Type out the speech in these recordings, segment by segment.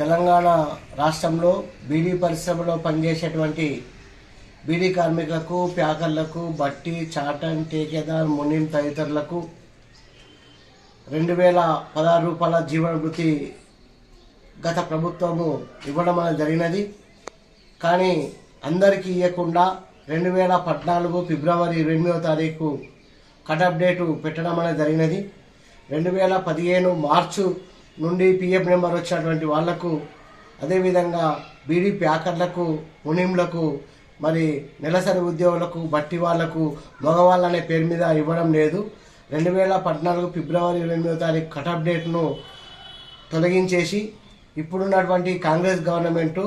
తెలంగాణ రాష్ట్రంలో బీడీ పరిశ్రమలో పనిచేసేటువంటి బీడీ కార్మికులకు ప్యాకర్లకు బట్టి చాటన్ టేకేదార్ మునిం తదితరులకు రెండు వేల పదహారు రూపాయల జీవన వృత్తి గత ప్రభుత్వము ఇవ్వడం అనేది జరిగినది. కానీ అందరికీ ఇవ్వకుండా రెండు వేల పద్నాలుగు ఫిబ్రవరి ఎనిమిదవ తారీఖు కట్ అప్డేటు పెట్టడం అనేది జరిగినది. రెండు వేల పదిహేను మార్చు నుండి పిఎఫ్ నెంబర్ వచ్చినటువంటి వాళ్ళకు అదేవిధంగా బీడీ ప్యాకర్లకు మునింలకు మరి నెలసరి ఉద్యోగులకు బట్టి వాళ్ళకు మగవాళ్ళు అనే పేరు మీద ఇవ్వడం లేదు. రెండు వేల పద్నాలుగు ఫిబ్రవరి ఎనిమిదో తారీఖు కట్ అప్డేట్ను తొలగించేసి ఇప్పుడున్నటువంటి కాంగ్రెస్ గవర్నమెంటు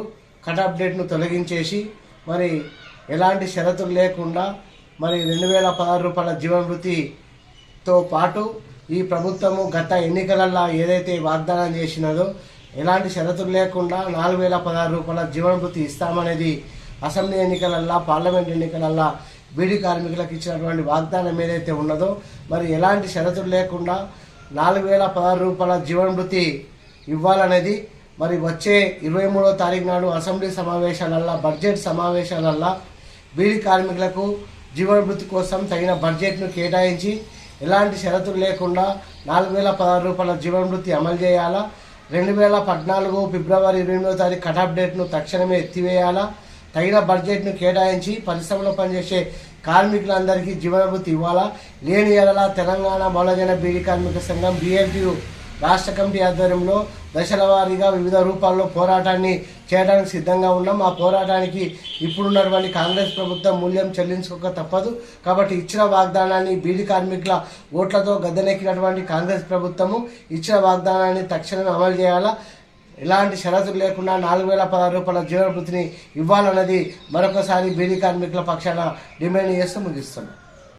కట్ అప్డేట్ను తొలగించేసి మరి ఎలాంటి షరతులు లేకుండా మరి రెండు వేల పదహారు రూపాయల జీవన వృత్తితో పాటు ఈ ప్రభుత్వము గత ఎన్నికలల్లో ఏదైతే వాగ్దానం చేసినదో ఎలాంటి షరతులు లేకుండా నాలుగు వేల పదహారు రూపాయల జీవనభృతి ఇస్తామనేది అసెంబ్లీ ఎన్నికలల్లో పార్లమెంట్ ఎన్నికలల్లో బీడీ కార్మికులకు ఇచ్చినటువంటి వాగ్దానం ఏదైతే ఉన్నదో మరి ఎలాంటి షరతులు లేకుండా నాలుగు వేల పదహారు రూపాయల జీవనభృతి ఇవ్వాలనేది మరి వచ్చే ఇరవై మూడో తారీఖు నాడు అసెంబ్లీ సమావేశాలల్లో బడ్జెట్ సమావేశాలల్లో బీడీ కార్మికులకు జీవనభృతి కోసం తగిన బడ్జెట్ను కేటాయించి ఎలాంటి షరతులు లేకుండా నాలుగు వేల పదహారు రూపాయల జీవనవృత్తి అమలు చేయాలా? రెండు వేల పద్నాలుగు ఫిబ్రవరి ఇరవై ఎనిమిదో తారీఖు కట్ అప్ డేట్ను తక్షణమే ఎత్తివేయాలా? తగిన బడ్జెట్ను కేటాయించి పరిశ్రమలో పనిచేసే కార్మికులందరికీ జీవనభృతి ఇవ్వాలా? లేని ఎడల తెలంగాణ బహుళజన బీడీ కార్మిక సంఘం బీఎల్టీయు రాష్ట్ర కమిటీ ఆధ్వర్యంలో దశల వారీగా వివిధ రూపాల్లో పోరాటాన్ని చేయడానికి సిద్ధంగా ఉన్నాం. ఆ పోరాటానికి ఇప్పుడున్నటువంటి కాంగ్రెస్ ప్రభుత్వం మూల్యం చెల్లించుకోక తప్పదు. కాబట్టి ఇచ్చిన వాగ్దానాన్ని బీడీ కార్మికుల ఓట్లతో గద్దెనెక్కినటువంటి కాంగ్రెస్ ప్రభుత్వము ఇచ్చిన వాగ్దానాన్ని తక్షణమే అమలు చేయాలా? ఎలాంటి షరతులు లేకుండా నాలుగు వేల పదహారు రూపాయల జీవనభృతిని ఇవ్వాలన్నది మరొకసారి బీడీ కార్మికుల పక్షాన డిమాండ్ చేస్తూ ముగిస్తున్నాం.